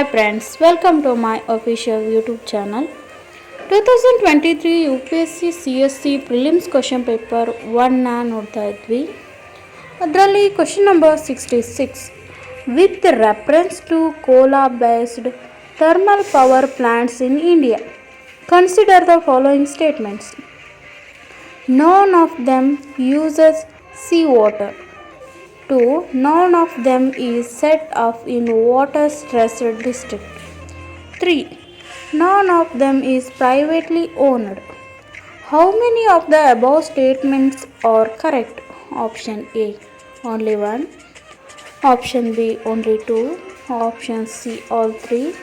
Hi friends, welcome to my official YouTube channel. 2023 U P S C C S C prelims question paper ಒನ್ನ ನೋಡ್ತಾ ಇದ್ವಿ ಅದರಲ್ಲಿ question number sixty six with reference to coal based thermal power plants in India consider the following statements None of them uses seawater. 2. None of them is set up in water stressed district. 3. None of them is privately owned. How many of the above statements are correct? Option A only one. Option B only two. Option C all three.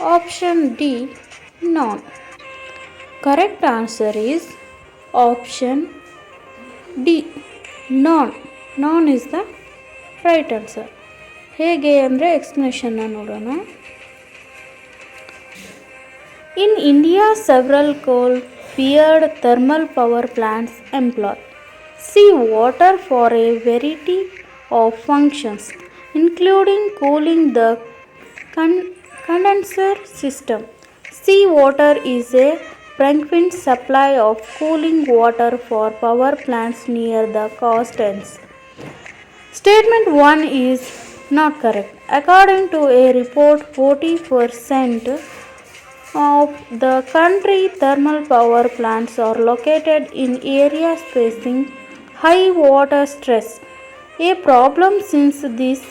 Option D none. Correct answer is option D. None. None is the right answer ಹೇಗೆ ಅಂದರೆ ಎಕ್ಸ್ಪ್ಲನೇಷನ್ನ ನೋಡೋಣ in India several coal fired thermal power plants employ sea water for a variety of functions including cooling the con condenser system sea water is a frequent supply of cooling water for power plants near the coast ends. Statement 1 is not correct. According to a report, 40% of the country thermal power plants are located in areas facing high water stress. A problem since these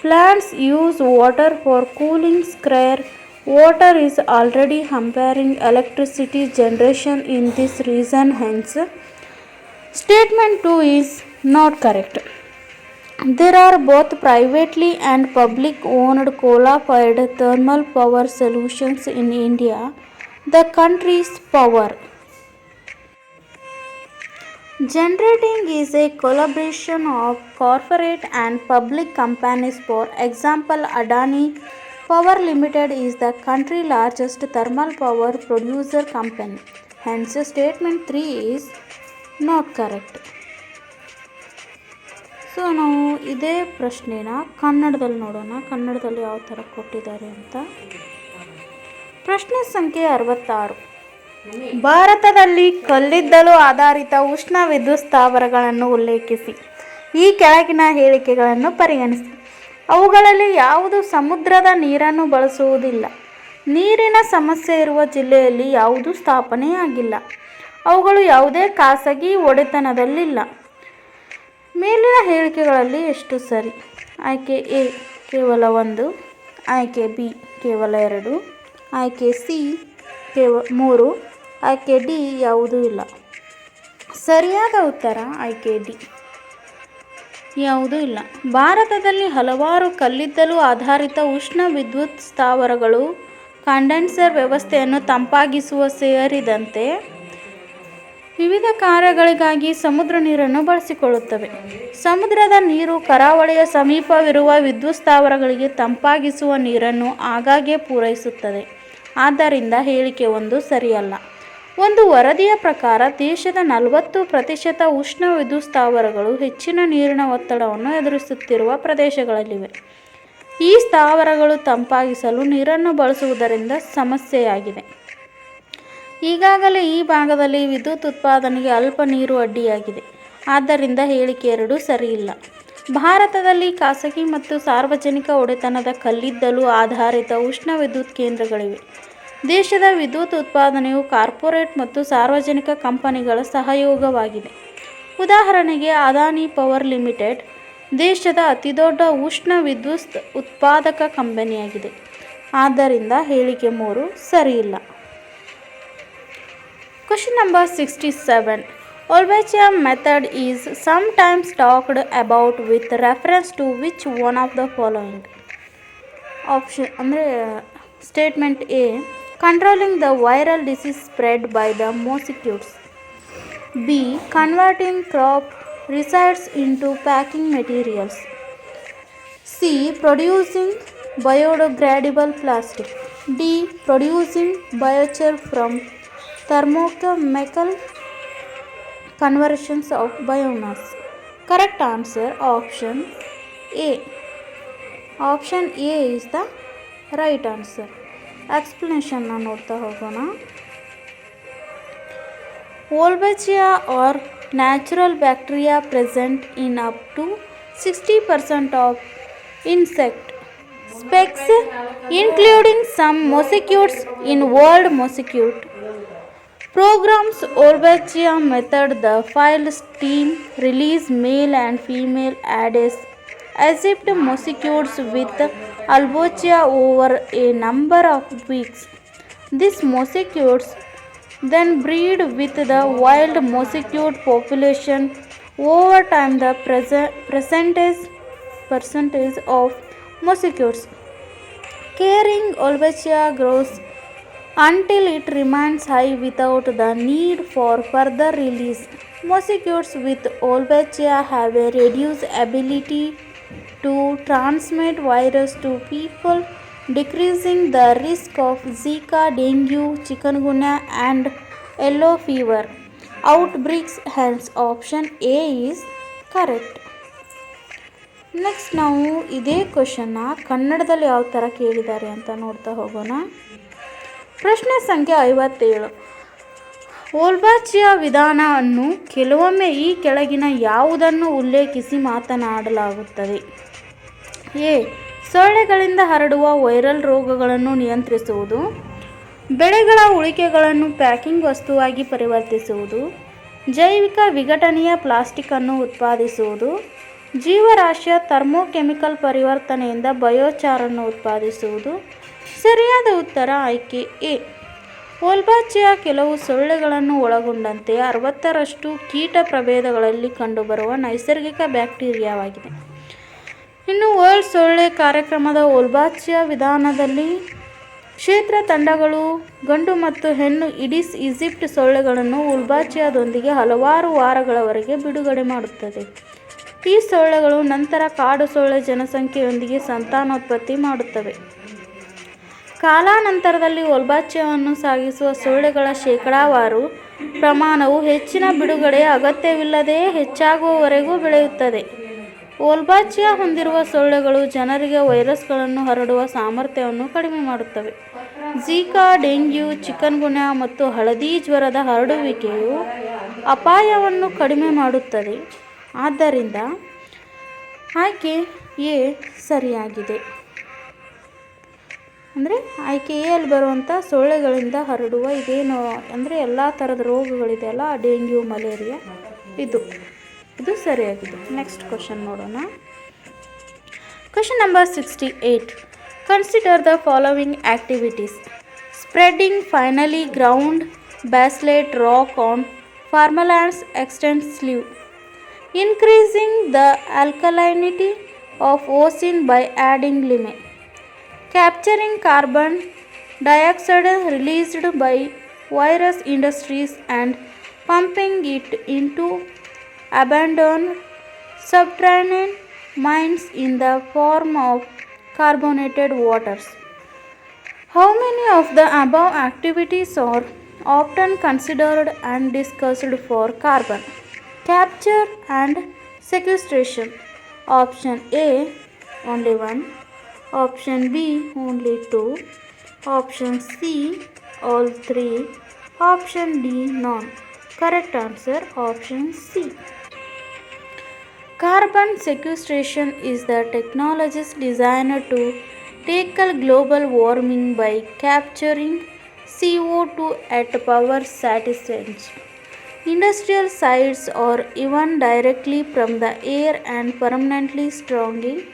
plants use water for cooling scarce water is already hampering electricity generation in this region hence statement 2 is not correct there are both privately and public owned coal-fired thermal power solutions in India. The country's power generating is a collaboration of corporate and public companies. For example, Adani Power Limited is the country's largest thermal power producer company. Hence, statement 3 is not correct. So ನಾವು ಇದೇ ಪ್ರಶ್ನೆನ ಕನ್ನಡದಲ್ಲಿ ನೋಡೋಣ. ಕನ್ನಡದಲ್ಲಿ ಯಾವ ಥರ ಕೊಟ್ಟಿದ್ದಾರೆ ಅಂತ. ಪ್ರಶ್ನೆ ಸಂಖ್ಯೆ ಅರವತ್ತಾರು. ಭಾರತದಲ್ಲಿ ಕಲ್ಲಿದ್ದಲು ಆಧಾರಿತ ಉಷ್ಣ ವಿದ್ಯುತ್ ಸ್ಥಾವರಗಳನ್ನು ಉಲ್ಲೇಖಿಸಿ. ಈ ಕೆಳಗಿನ ಹೇಳಿಕೆಗಳನ್ನು ಪರಿಗಣಿಸಿ. ಅವುಗಳಲ್ಲಿ ಯಾವುದು ಸಮುದ್ರದ ನೀರನ್ನು ಬಳಸುವುದಿಲ್ಲ. ನೀರಿನ ಸಮಸ್ಯೆ ಇರುವ ಜಿಲ್ಲೆಯಲ್ಲಿ ಯಾವುದು ಸ್ಥಾಪನೆಯಾಗಿಲ್ಲ. ಅವುಗಳು ಯಾವುದೇ ಖಾಸಗಿ ಒಡೆತನದಲ್ಲಿಲ್ಲ. ಮೇಲಿನ ಹೇಳಿಕೆಗಳಲ್ಲಿ ಎಷ್ಟು ಸರಿ? ಆಯ್ಕೆ ಎ, ಕೇವಲ ಒಂದು. ಆಯ್ಕೆ ಬಿ, ಕೇವಲ ಎರಡು. ಆಯ್ಕೆ ಸಿ, ಕೇವ, ಮೂರು. ಆಯ್ಕೆ ಡಿ, ಯಾವುದೂ ಇಲ್ಲ. ಸರಿಯಾದ ಉತ್ತರ ಆಯ್ಕೆ ಡಿ. ಯಾವುದೂ ಇಲ್ಲ. ಭಾರತದಲ್ಲಿ ಹಲವಾರು ಕಲ್ಲಿದ್ದಲು ಆಧಾರಿತ ಉಷ್ಣ ವಿದ್ಯುತ್ ಸ್ಥಾವರಗಳು, ಕಂಡೆನ್ಸರ್ ವ್ಯವಸ್ಥೆಯನ್ನು ತಂಪಾಗಿಸುವ ಸೇರಿದಂತೆ ವಿವಿಧ ಕಾರ್ಯಗಳಿಗಾಗಿ ಸಮುದ್ರ ನೀರನ್ನು ಬಳಸಿಕೊಳ್ಳುತ್ತವೆ. ಸಮುದ್ರದ ನೀರು ಕರಾವಳಿಯ ಸಮೀಪವಿರುವ ವಿದ್ಯುತ್ ಸ್ಥಾವರಗಳಿಗೆ ತಂಪಾಗಿಸುವ ನೀರನ್ನು ಆಗಾಗ್ಗೆ ಪೂರೈಸುತ್ತದೆ. ಆದ್ದರಿಂದ ಹೇಳಿಕೆ ಒಂದು ಸರಿಯಲ್ಲ. ಒಂದು ವರದಿಯ ಪ್ರಕಾರ ದೇಶದ ನಲವತ್ತು ಪ್ರತಿಶತ ಉಷ್ಣ ವಿದ್ಯುತ್ ಸ್ಥಾವರಗಳು ಹೆಚ್ಚಿನ ನೀರಿನ ಒತ್ತಡವನ್ನು ಎದುರಿಸುತ್ತಿರುವ ಪ್ರದೇಶಗಳಲ್ಲಿವೆ. ಈ ಸ್ಥಾವರಗಳು ತಂಪಾಗಿಸಲು ನೀರನ್ನು ಬಳಸುವುದರಿಂದ ಸಮಸ್ಯೆಯಾಗಿದೆ. ಈಗಾಗಲೇ ಈ ಭಾಗದಲ್ಲಿ ವಿದ್ಯುತ್ ಉತ್ಪಾದನೆಗೆ ಅಲ್ಪ ನೀರು ಅಡ್ಡಿಯಾಗಿದೆ. ಆದ್ದರಿಂದ ಹೇಳಿಕೆ ಎರಡೂ ಸರಿಯಿಲ್ಲ. ಭಾರತದಲ್ಲಿ ಖಾಸಗಿ ಮತ್ತು ಸಾರ್ವಜನಿಕ ಒಡೆತನದ ಕಲ್ಲಿದ್ದಲು ಆಧಾರಿತ ಉಷ್ಣ ವಿದ್ಯುತ್ ಕೇಂದ್ರಗಳಿವೆ. ದೇಶದ ವಿದ್ಯುತ್ ಉತ್ಪಾದನೆಯು ಕಾರ್ಪೊರೇಟ್ ಮತ್ತು ಸಾರ್ವಜನಿಕ ಕಂಪನಿಗಳ ಸಹಯೋಗವಾಗಿದೆ. ಉದಾಹರಣೆಗೆ, ಅದಾನಿ ಪವರ್ ಲಿಮಿಟೆಡ್ ದೇಶದ ಅತಿದೊಡ್ಡ ಉಷ್ಣ ವಿದ್ಯುತ್ ಉತ್ಪಾದಕ ಕಂಪನಿಯಾಗಿದೆ. ಆದ್ದರಿಂದ ಹೇಳಿಕೆ ಮೂರು ಸರಿಯಿಲ್ಲ. Question number 67. Olbachia method is sometimes talked about with reference to which one of the following? Option uh, Statement A. Controlling the viral disease spread by the mosquitoes. B. Converting crop results into packing materials. C. Producing biodegradable plastic. D. Producing biochar from thermochemical conversions of biomass correct answer option a option a is the right answer ಎಕ್ಸ್ಪ್ಲನೇಷನ್ನ ನೋಡ್ತಾ ಹೋಗೋಣ Wolbachia or natural bacteria present in up to 60% of insect species including some mosquitoes in world mosquito programs Wolbachia method the file steam release male and female aedes aegypti mosquitoes with albocea over a number of weeks. These mosquitoes then breed with the wild mosquito population. Over time the present percentage percentage of mosquitoes. Carrying Olbachia grows until it remains high without the need for further release. Mosquitoes with Olbachia have a reduced ability to transmit virus to people, decreasing the risk of Zika, dengue, chikungunya, and yellow fever outbreaks. Hence, option A is correct. Next ನಾವು ಇದೇ ಕ್ವಶನ್ನ ಕನ್ನಡದಲ್ಲಿ ಯಾವ ಥರ ಕೇಳಿದ್ದಾರೆ ಅಂತ ನೋಡ್ತಾ ಹೋಗೋಣ ಪ್ರಶ್ನೆ ಸಂಖ್ಯೆ ಐವತ್ತೇಳು. ಓಲ್ಬಾಚಿಯ ವಿಧಾನವನ್ನು ಕೆಲವೊಮ್ಮೆ ಈ ಕೆಳಗಿನ ಯಾವುದನ್ನು ಉಲ್ಲೇಖಿಸಿ ಮಾತನಾಡಲಾಗುತ್ತದೆ. ಎ. ಸೊಳ್ಳೆಗಳಿಂದ ಹರಡುವ ವೈರಲ್ ರೋಗಗಳನ್ನು ನಿಯಂತ್ರಿಸುವುದು. ಬೆಳೆಗಳ ಉಳಿಕೆಗಳನ್ನು ಪ್ಯಾಕಿಂಗ್ ವಸ್ತುವಾಗಿ ಪರಿವರ್ತಿಸುವುದು. ಜೈವಿಕ ವಿಘಟನೆಯ ಪ್ಲಾಸ್ಟಿಕ್ಕನ್ನು ಉತ್ಪಾದಿಸುವುದು. ಜೀವರಾಶಿಯ ಥರ್ಮೋಕೆಮಿಕಲ್ ಪರಿವರ್ತನೆಯಿಂದ ಬಯೋಚಾರನ್ನು ಉತ್ಪಾದಿಸುವುದು. ಸರಿಯಾದ ಉತ್ತರ ಆಯ್ಕೆ ಎ. ಓಲ್ಬಾಚಿಯ ಕೆಲವು ಸೊಳ್ಳೆಗಳನ್ನು ಒಳಗೊಂಡಂತೆ ಅರವತ್ತರಷ್ಟು ಕೀಟ ಪ್ರಭೇದಗಳಲ್ಲಿ ಕಂಡುಬರುವ ನೈಸರ್ಗಿಕ ಬ್ಯಾಕ್ಟೀರಿಯಾವಾಗಿದೆ. ಇನ್ನು ವರ್ಲ್ಡ್ ಸೊಳ್ಳೆ ಕಾರ್ಯಕ್ರಮದ ಓಲ್ಬಾಚಿಯ ವಿಧಾನದಲ್ಲಿ ಕ್ಷೇತ್ರ ತಂಡಗಳು, ಗಂಡು ಮತ್ತು ಹೆಣ್ಣು ಇಡಿಸ್ ಈಜಿಪ್ಟ್ ಸೊಳ್ಳೆಗಳನ್ನು ಉಲ್ಬಾಚಿಯಾದೊಂದಿಗೆ ಹಲವಾರು ವಾರಗಳವರೆಗೆ ಬಿಡುಗಡೆ ಮಾಡುತ್ತದೆ. ಈ ಸೊಳ್ಳೆಗಳು ನಂತರ ಕಾಡು ಸೊಳ್ಳೆ ಜನಸಂಖ್ಯೆಯೊಂದಿಗೆ ಸಂತಾನೋತ್ಪತ್ತಿ ಮಾಡುತ್ತವೆ. ಕಾಲಾನಂತರದಲ್ಲಿ ಒಲ್ಬಾಚ್ಯವನ್ನು ಸಾಗಿಸುವ ಸೊಳ್ಳೆಗಳ ಶೇಕಡಾವಾರು ಪ್ರಮಾಣವು ಹೆಚ್ಚಿನ ಬಿಡುಗಡೆ ಅಗತ್ಯವಿಲ್ಲದೆಯೇ ಹೆಚ್ಚಾಗುವವರೆಗೂ ಬೆಳೆಯುತ್ತದೆ. ಓಲ್ಬಾಚ್ಯ ಹೊಂದಿರುವ ಸೊಳ್ಳೆಗಳು ಜನರಿಗೆ ವೈರಸ್ಗಳನ್ನು ಹರಡುವ ಸಾಮರ್ಥ್ಯವನ್ನು ಕಡಿಮೆ ಮಾಡುತ್ತವೆ. ಝೀಕಾ, ಡೆಂಗ್ಯೂ, ಚಿಕನ್ಗುನ್ಯಾ ಮತ್ತು ಹಳದಿ ಜ್ವರದ ಹರಡುವಿಕೆಯು ಅಪಾಯವನ್ನು ಕಡಿಮೆ ಮಾಡುತ್ತದೆ. ಆದ್ದರಿಂದ ಆಯ್ಕೆ ಎ ಸರಿಯಾಗಿದೆ. ಅಂದರೆ ಆಯ್ಕೆಯಲ್ಲಿ ಬರುವಂಥ ಸೊಳ್ಳೆಗಳಿಂದ ಹರಡುವ ಇದೇನು ಅಂದರೆ ಎಲ್ಲ ಥರದ ರೋಗಗಳಿದೆಯಲ್ಲ ಡೆಂಗ್ಯೂ ಮಲೇರಿಯಾ ಇದು. ಇದು ಸರಿಯಾಗಿದೆ. ನೆಕ್ಸ್ಟ್ ಕ್ವಶನ್ ನೋಡೋಣ. Question number sixty eight consider the following activities spreading finely ground basalt rock on farmlands extensively increasing the alkalinity of ocean by adding lime, capturing carbon dioxide released by virus industries and pumping it into abandoned subterranean mines in the form of carbonated waters. How many of the above activities are often considered and discussed for carbon capture and sequestration? Option A only one, option B only two, option C all three, option D none. Correct answer option C. Carbon sequestration is the technology designed to tackle global warming by capturing CO2 at power stations, industrial sites, or even directly from the air and permanently storing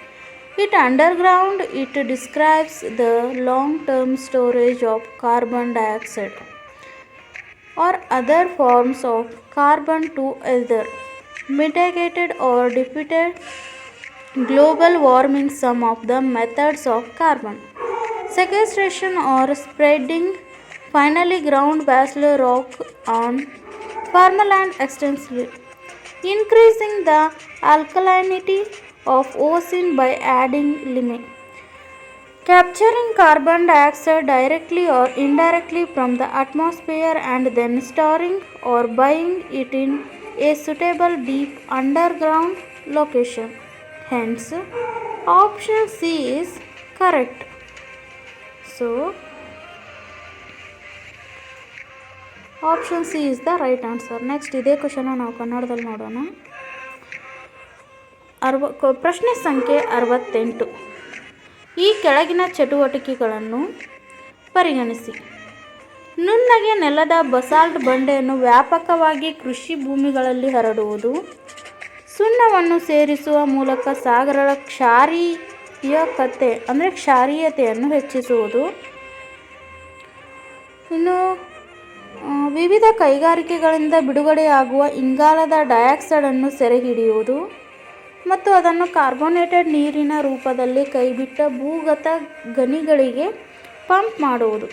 it underground. It describes the long term storage of carbon dioxide or other forms of carbon to either mitigated or defeated global warming some of the methods of carbon sequestration or spreading finally ground basalt rock on farmland extensively increasing the alkalinity of ocean by adding lime capturing carbon dioxide directly or indirectly from the atmosphere and then storing or buying it in a suitable deep underground location. Hence, option C is correct. So option C is the right answer next ಇದೇ ಕ್ವಶನ ನಾವು ಕನ್ನಡದಲ್ಲಿ ನೋಡೋಣ ಅರವ ಪ್ರಶ್ನೆ ಸಂಖ್ಯೆ ಅರವತ್ತೆಂಟು. ಈ ಕೆಳಗಿನ ಚಟುವಟಿಕೆಗಳನ್ನು ಪರಿಗಣಿಸಿ. ನುಣ್ಣಗೆ ನೆಲದ ಬಸಾಲ್ಟ್ ಬಂಡೆಯನ್ನು ವ್ಯಾಪಕವಾಗಿ ಕೃಷಿ ಭೂಮಿಗಳಲ್ಲಿ ಹರಡುವುದು, ಸುಣ್ಣವನ್ನು ಸೇರಿಸುವ ಮೂಲಕ ಸಾಗರಗಳ ಕ್ಷಾರೀಯಕತೆ ಅಂದರೆ ಕ್ಷಾರೀಯತೆಯನ್ನು ಹೆಚ್ಚಿಸುವುದು. ಇನ್ನು ವಿವಿಧ ಕೈಗಾರಿಕೆಗಳಿಂದ ಬಿಡುಗಡೆಯಾಗುವ ಇಂಗಾಲದ ಡೈಆಕ್ಸೈಡನ್ನು ಸೆರೆಹಿಡಿಯುವುದು. ಮತ್ತು ಅದನ್ನು ಕಾರ್ಬೋನೇಟೆಡ್ ನೀರಿನ ರೂಪದಲ್ಲಿ ಕೈಬಿಟ್ಟ ಭೂಗತ ಗಣಿಗಳಿಗೆ ಪಂಪ್ ಮಾಡುವುದು.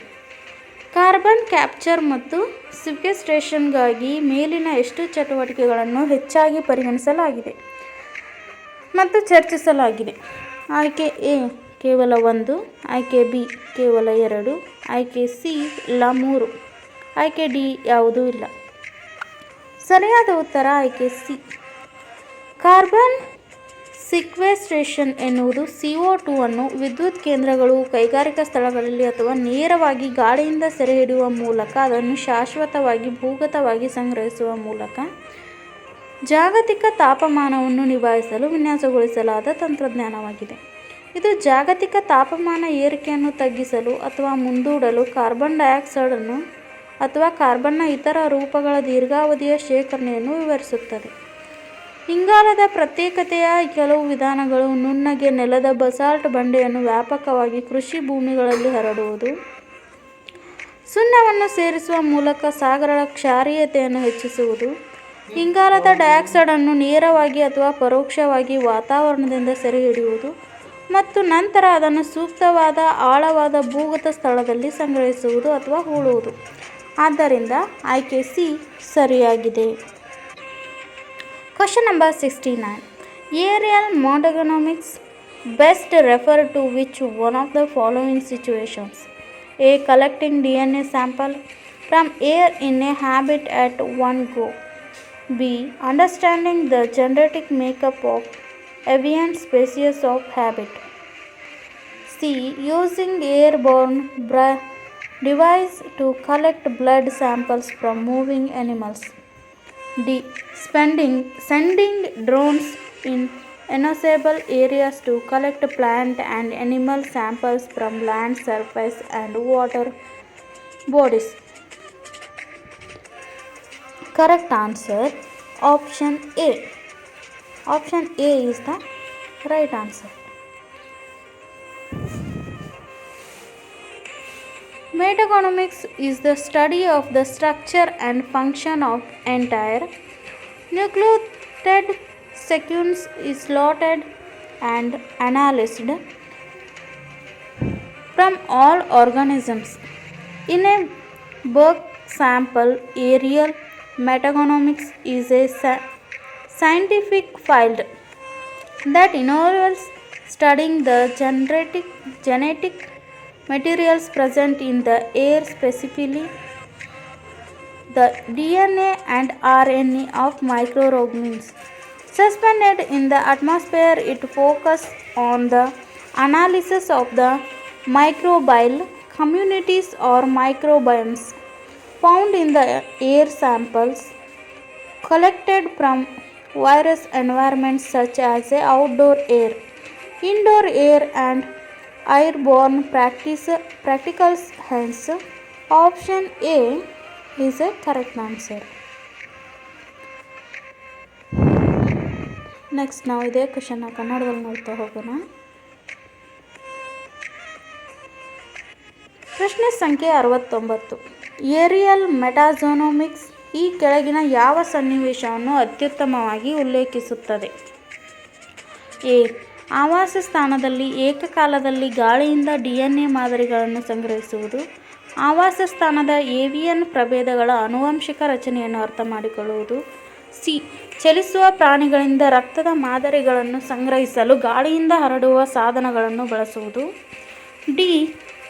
ಕಾರ್ಬನ್ ಕ್ಯಾಪ್ಚರ್ ಮತ್ತು ಸಿಕ್ವೆಸ್ಟ್ರೇಷನ್ಗಾಗಿ ಮೇಲಿನ ಎಷ್ಟು ಚಟುವಟಿಕೆಗಳನ್ನು ಹೆಚ್ಚಾಗಿ ಪರಿಗಣಿಸಲಾಗಿದೆ ಮತ್ತು ಚರ್ಚಿಸಲಾಗಿದೆ. ಆಯ್ಕೆ ಎ, ಕೇವಲ ಒಂದು, ಆಯ್ಕೆ ಬಿ, ಕೇವಲ ಎರಡು, ಆಯ್ಕೆ ಸಿ, ಇಲ್ಲ ಮೂರು, ಆಯ್ಕೆ ಡಿ ಯಾವುದೂ ಇಲ್ಲ. ಸರಿಯಾದ ಉತ್ತರ ಆಯ್ಕೆ ಸಿ. ಕಾರ್ಬನ್ ಸಿಕ್ವೆಸ್ಟ್ರೇಷನ್ ಎನ್ನುವುದು ಸಿ ಒ ಟು ಅನ್ನು ವಿದ್ಯುತ್ ಕೇಂದ್ರಗಳು, ಕೈಗಾರಿಕಾ ಸ್ಥಳಗಳಲ್ಲಿ ಅಥವಾ ನೇರವಾಗಿ ಗಾಳಿಯಿಂದ ಸೆರೆಹಿಡಿಯುವ ಮೂಲಕ ಅದನ್ನು ಶಾಶ್ವತವಾಗಿ, ಭೂಗತವಾಗಿ ಸಂಗ್ರಹಿಸುವ ಮೂಲಕ ಜಾಗತಿಕ ತಾಪಮಾನವನ್ನು ನಿಭಾಯಿಸಲು ವಿನ್ಯಾಸಗೊಳಿಸಲಾದ ತಂತ್ರಜ್ಞಾನವಾಗಿದೆ. ಇದು ಜಾಗತಿಕ ತಾಪಮಾನ ಏರಿಕೆಯನ್ನು ತಗ್ಗಿಸಲು ಅಥವಾ ಮುಂದೂಡಲು ಕಾರ್ಬನ್ ಡೈಆಕ್ಸೈಡನ್ನು ಅಥವಾ ಕಾರ್ಬನ್ನ ಇತರ ರೂಪಗಳ ದೀರ್ಘಾವಧಿಯ ಶೇಖರಣೆಯನ್ನು ವಿವರಿಸುತ್ತದೆ. ಇಂಗಾಲದ ಪ್ರತ್ಯೇಕತೆಯ ಕೆಲವು ವಿಧಾನಗಳು ನುಣ್ಣಗೆ ನೆಲದ ಬಸಾಲ್ಟ್ ಬಂಡೆಯನ್ನು ವ್ಯಾಪಕವಾಗಿ ಕೃಷಿ ಭೂಮಿಗಳಲ್ಲಿ ಹರಡುವುದು. ಸುಣ್ಣವನ್ನು ಸೇರಿಸುವ ಮೂಲಕ ಸಾಗರಗಳ ಕ್ಷಾರೀಯತೆಯನ್ನು ಹೆಚ್ಚಿಸುವುದು. ಇಂಗಾಲದ ಡೈಆಕ್ಸೈಡನ್ನು ನೇರವಾಗಿ ಅಥವಾ ಪರೋಕ್ಷವಾಗಿ ವಾತಾವರಣದಿಂದ ಸೆರೆಹಿಡಿಯುವುದು ಮತ್ತು ನಂತರ ಅದನ್ನು ಸೂಕ್ತವಾದ ಆಳವಾದ ಭೂಗತ ಸ್ಥಳದಲ್ಲಿ ಸಂಗ್ರಹಿಸುವುದು ಅಥವಾ ಹೂಳುವುದು. ಆದ್ದರಿಂದ ಆಯ್ಕೆ ಸಿ ಸರಿಯಾಗಿದೆ. Question number 69. Aerial monogonomics best refer to which one of the following situations? A. Collecting DNA sample from air in a habit at one go. B. Understanding the genetic makeup of avian species of habit. C. Using airborne device to collect blood samples from moving animals. D. Spending, sending drones in inaccessible areas to collect plant and animal samples from land surface and water bodies. Correct answer option A. Option A is the right answer. Metagonomics is the study of the structure and function of entire nucleotide sequence is and analyzed from all organisms. In a bulk sample, aerial metagonomics is a scientific field that involves studying the genetic, genetic materials present in the air, specifically the DNA and RNA of microorganisms. Suspended in the atmosphere, it focuses on the analysis of the microbial communities or microbiomes found in the air samples collected from various environments such as outdoor air, indoor air, and airborne practice, practicals. Hence, option A is a correct answer. Next ನಾವು ಇದೇ ಕ್ವಶನ್ನ ಕನ್ನಡದಲ್ಲಿ ನೋಡ್ತಾ ಹೋಗೋಣ ಪ್ರಶ್ನೆ ಸಂಖ್ಯೆ ಅರವತ್ತೊಂಬತ್ತು aerial ಮೆಟಾಜೋನೋಮಿಕ್ಸ್ ಈ ಕೆಳಗಿನ ಯಾವ ಸನ್ನಿವೇಶವನ್ನು ಅತ್ಯುತ್ತಮವಾಗಿ ಉಲ್ಲೇಖಿಸುತ್ತದೆ ಎ ಆವಾಸ ಸ್ಥಾನದಲ್ಲಿ ಏಕಕಾಲದಲ್ಲಿ ಗಾಳಿಯಿಂದ ಡಿ ಎನ್ ಎ ಮಾದರಿಗಳನ್ನು ಸಂಗ್ರಹಿಸುವುದು, ಆವಾಸ ಸ್ಥಾನದ ಏವಿಯನ್ ಪ್ರಭೇದಗಳ ಆನುವಂಶಿಕ ರಚನೆಯನ್ನು ಅರ್ಥ ಮಾಡಿಕೊಳ್ಳುವುದು ಸಿ, ಚಲಿಸುವ ಪ್ರಾಣಿಗಳಿಂದ ರಕ್ತದ ಮಾದರಿಗಳನ್ನು ಸಂಗ್ರಹಿಸಲು ಗಾಳಿಯಿಂದ ಹರಡುವ ಸಾಧನಗಳನ್ನು ಬಳಸುವುದು, ಡಿ,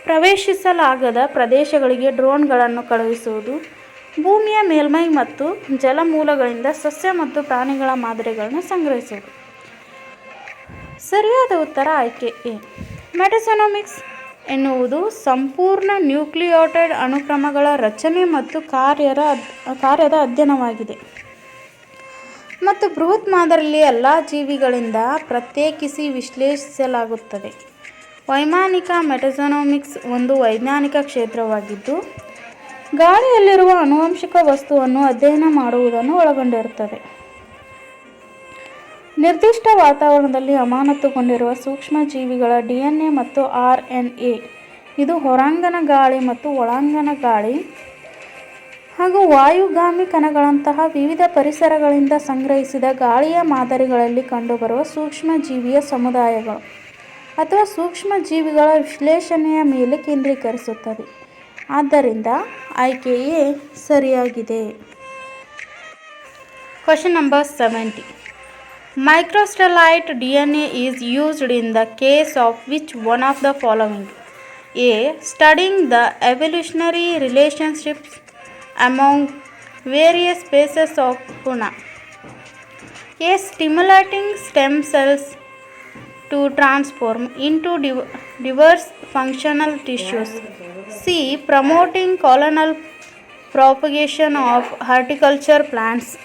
ಪ್ರವೇಶಿಸಲಾಗದ ಪ್ರದೇಶಗಳಿಗೆ ಡ್ರೋನ್ಗಳನ್ನು ಕಳುಹಿಸುವುದು, ಭೂಮಿಯ ಮೇಲ್ಮೈ ಮತ್ತು ಜಲಮೂಲಗಳಿಂದ ಸಸ್ಯ ಮತ್ತು ಪ್ರಾಣಿಗಳ ಮಾದರಿಗಳನ್ನು ಸಂಗ್ರಹಿಸುವುದು. ಸರಿಯಾದ ಉತ್ತರ ಆಯ್ಕೆ ಎ. ಮೆಟಸೊನೊಮಿಕ್ಸ್ ಎನ್ನುವುದು ಸಂಪೂರ್ಣ ನ್ಯೂಕ್ಲಿಯೋಟೈಡ್ ಅನುಕ್ರಮಗಳ ರಚನೆ ಮತ್ತು ಕಾರ್ಯರ ಕಾರ್ಯದ ಅಧ್ಯಯನವಾಗಿದೆ. ಮತ್ತು ಬೃಹತ್ ಮಾದರಿಯಲ್ಲಿ ಎಲ್ಲ ಜೀವಿಗಳಿಂದ ಪ್ರತ್ಯೇಕಿಸಿ ವಿಶ್ಲೇಷಿಸಲಾಗುತ್ತದೆ. ವೈಮಾನಿಕ ಮೆಟಸೊನೊಮಿಕ್ಸ್ ಒಂದು ವೈಜ್ಞಾನಿಕ ಕ್ಷೇತ್ರವಾಗಿದ್ದು, ಗಾಳಿಯಲ್ಲಿರುವ ಆನುವಂಶಿಕ ವಸ್ತುವನ್ನು ಅಧ್ಯಯನ ಮಾಡುವುದನ್ನು ಒಳಗೊಂಡಿರುತ್ತದೆ. ನಿರ್ದಿಷ್ಟ ವಾತಾವರಣದಲ್ಲಿ ಅಮಾನತುಗೊಂಡಿರುವ ಸೂಕ್ಷ್ಮ ಜೀವಿಗಳ ಡಿಎನ್ಎ ಮತ್ತು ಆರ್ ಎನ್ ಎ ಇದು ಹೊರಾಂಗಣ ಗಾಳಿ ಮತ್ತು ಒಳಾಂಗಣ ಗಾಳಿ ಹಾಗೂ ವಾಯುಗಾಮಿ ಕಣಗಳಂತಹ ವಿವಿಧ ಪರಿಸರಗಳಿಂದ ಸಂಗ್ರಹಿಸಿದ ಗಾಳಿಯ ಮಾದರಿಗಳಲ್ಲಿ ಕಂಡುಬರುವ ಸೂಕ್ಷ್ಮ ಜೀವಿಯ ಸಮುದಾಯಗಳು ಅಥವಾ ಸೂಕ್ಷ್ಮ ಜೀವಿಗಳ ವಿಶ್ಲೇಷಣೆಯ ಮೇಲೆ ಕೇಂದ್ರೀಕರಿಸುತ್ತದೆ. ಆದ್ದರಿಂದ ಆಯ್ಕೆಯೇ ಸರಿಯಾಗಿದೆ. Question number seventy Microsatellite DNA is used in the case of which one of the following? A. Studying the evolutionary relationships among various species of tuna. A. Stimulating stem cells to transform into div- diverse functional tissues. C. Promoting colonial propagation of horticulture plants.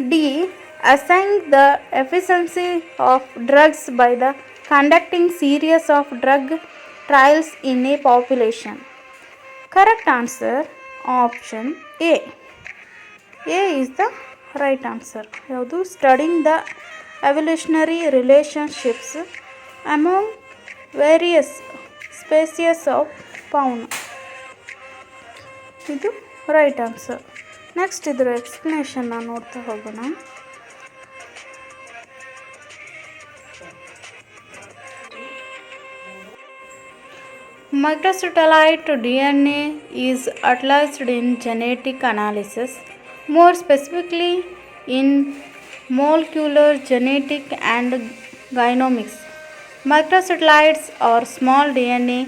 D. Assessing the efficiency of drugs by the conducting series of drug trials in a population. Correct answer option A. A is the right answer. ಯಾವುದು studying the evolutionary relationships among various species of fauna ಇದು right answer next ಇದರ ಎಕ್ಸ್ಪ್ಲನೇಷನ್ನ ನೋಡ್ತಾ ಹೋಗೋಣ Microsatellite DNA is utilized in genetic analysis, more specifically in molecular genetic and genomics. Microsatellites are small DNA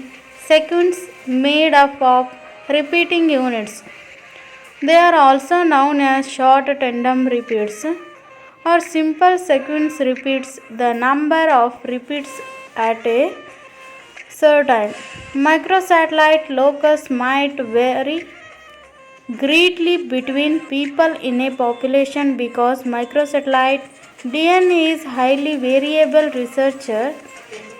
sequences made up of repeating units. They are also known as short tandem repeats or simple sequence repeats the number of repeats at a certain. Microsatellite locus might vary greatly between people in a population because microsatellite DNA is highly variable researcher.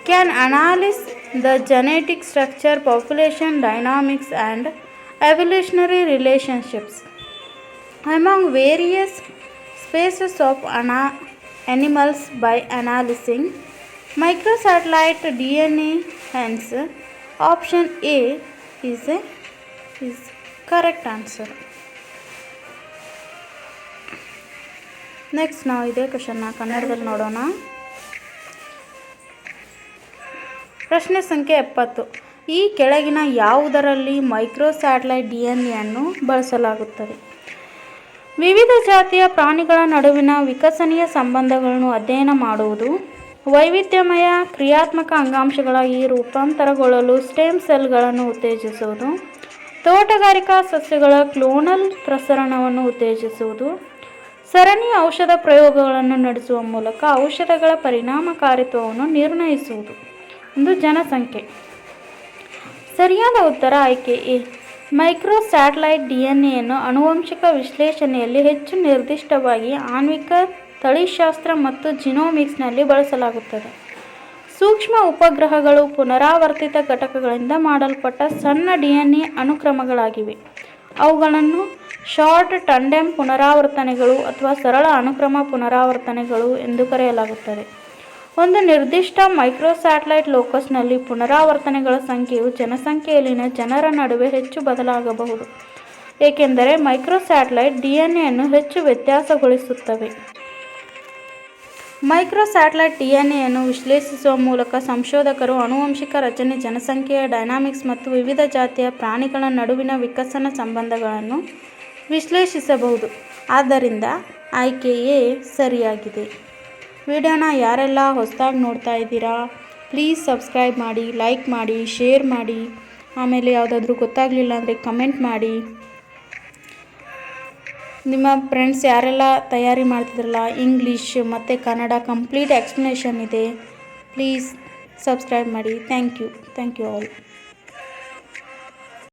Can analyze the genetic structure population dynamics and evolutionary relationships. Among various species of ana- animals by analyzing microsatellite DNA hence option A is a is correct answer next ನಾವು ಇದೇ ಕ್ವಶನ್ನ ಕನ್ನಡದಲ್ಲಿ ನೋಡೋಣ ಪ್ರಶ್ನೆ ಸಂಖ್ಯೆ ಎಪ್ಪತ್ತು ಈ ಕೆಳಗಿನ ಯಾವುದರಲ್ಲಿ ಮೈಕ್ರೋ ಸ್ಯಾಟಲೈಟ್ ಡಿ ಎನ್ ಎನ್ನು ಬಳಸಲಾಗುತ್ತದೆ ವಿವಿಧ ಜಾತಿಯ ಪ್ರಾಣಿಗಳ ನಡುವಿನ ವಿಕಸನೀಯ ಸಂಬಂಧಗಳನ್ನು ಅಧ್ಯಯನ ಮಾಡುವುದು ವೈವಿಧ್ಯಮಯ ಕ್ರಿಯಾತ್ಮಕ ಅಂಗಾಂಶಗಳ ಈ ರೂಪಾಂತರಗೊಳ್ಳಲು ಸ್ಟೆಮ್ ಸೆಲ್ಗಳನ್ನು ಉತ್ತೇಜಿಸುವುದು, ತೋಟಗಾರಿಕಾ ಸಸ್ಯಗಳ ಕ್ಲೋನಲ್ ಪ್ರಸರಣವನ್ನು ಉತ್ತೇಜಿಸುವುದು, ಸರಣಿ ಔಷಧ ಪ್ರಯೋಗಗಳನ್ನು ನಡೆಸುವ ಮೂಲಕ ಔಷಧಗಳ ಪರಿಣಾಮಕಾರಿತ್ವವನ್ನು ನಿರ್ಣಯಿಸುವುದು. ಒಂದು ಜನಸಂಖ್ಯೆ. ಸರಿಯಾದ ಉತ್ತರ ಆಯ್ಕೆ A. Microsatellite D N ಎಯನ್ನು ಆನುವಂಶಿಕ ವಿಶ್ಲೇಷಣೆಯಲ್ಲಿ ಹೆಚ್ಚು ನಿರ್ದಿಷ್ಟವಾಗಿ ಆಣ್ವಿಕ ತಳಿಶಾಸ್ತ್ರ ಮತ್ತು ಜಿನೋಮಿಕ್ಸ್ನಲ್ಲಿ ಬಳಸಲಾಗುತ್ತದೆ. ಸೂಕ್ಷ್ಮ ಉಪಗ್ರಹಗಳು ಪುನರಾವರ್ತಿತ ಘಟಕಗಳಿಂದ ಮಾಡಲ್ಪಟ್ಟ ಸಣ್ಣ ಡಿ ಎನ್ ಎ ಅನುಕ್ರಮಗಳಾಗಿವೆ. ಅವುಗಳನ್ನು ಶಾರ್ಟ್ ಟಂಡೆಮ್ ಪುನರಾವರ್ತನೆಗಳು ಅಥವಾ ಸರಳ ಅನುಕ್ರಮ ಪುನರಾವರ್ತನೆಗಳು ಎಂದು ಕರೆಯಲಾಗುತ್ತದೆ. ಒಂದು ನಿರ್ದಿಷ್ಟ ಮೈಕ್ರೋಸ್ಯಾಟಲೈಟ್ ಲೋಕಸ್ನಲ್ಲಿ ಪುನರಾವರ್ತನೆಗಳ ಸಂಖ್ಯೆಯು ಜನಸಂಖ್ಯೆಯಲ್ಲಿನ ಜನರ ನಡುವೆ ಹೆಚ್ಚು ಬದಲಾಗಬಹುದು, ಏಕೆಂದರೆ ಮೈಕ್ರೋಸ್ಯಾಟಲೈಟ್ ಡಿ ಎನ್ ಹೆಚ್ಚು ವ್ಯತ್ಯಾಸಗೊಳಿಸುತ್ತವೆ. ಮೈಕ್ರೋಸ್ಯಾಟಲೈಟ್ ಡಿ ಎನ್ ಎಯನ್ನು ವಿಶ್ಲೇಷಿಸುವ ಮೂಲಕ ಸಂಶೋಧಕರು ಆನುವಂಶಿಕ ರಚನೆ, ಜನಸಂಖ್ಯೆಯ ಡೈನಾಮಿಕ್ಸ್ ಮತ್ತು ವಿವಿಧ ಜಾತಿಯ ಪ್ರಾಣಿಗಳ ನಡುವಿನ ವಿಕಸನ ಸಂಬಂಧಗಳನ್ನು ವಿಶ್ಲೇಷಿಸಬಹುದು. ಆದ್ದರಿಂದ ಆಯ್ಕೆಯೇ ಸರಿಯಾಗಿದೆ. ವಿಡಿಯೋನ ಯಾರೆಲ್ಲ ಹೊಸದಾಗಿ ನೋಡ್ತಾ ಇದ್ದೀರಾ ಪ್ಲೀಸ್ ಸಬ್ಸ್ಕ್ರೈಬ್ ಮಾಡಿ ಲೈಕ್ ಮಾಡಿ ಶೇರ್ ಮಾಡಿ. ಆಮೇಲೆ ಯಾವುದಾದ್ರೂ ಗೊತ್ತಾಗಲಿಲ್ಲ ಅಂದರೆ ಕಮೆಂಟ್ ಮಾಡಿ. ನಿಮ್ಮ ಫ್ರೆಂಡ್ಸ್ ಯಾರೆಲ್ಲ ತಯಾರಿ ಮಾಡ್ತಿದ್ರಲ್ಲ ಇಂಗ್ಲೀಷ್ ಮತ್ತು ಕನ್ನಡ ಕಂಪ್ಲೀಟ್ ಎಕ್ಸ್ಪ್ಲನೇಷನ್ ಇದೆ ಪ್ಲೀಸ್ ಸಬ್ಸ್ಕ್ರೈಬ್ ಮಾಡಿ. Thank you thank you all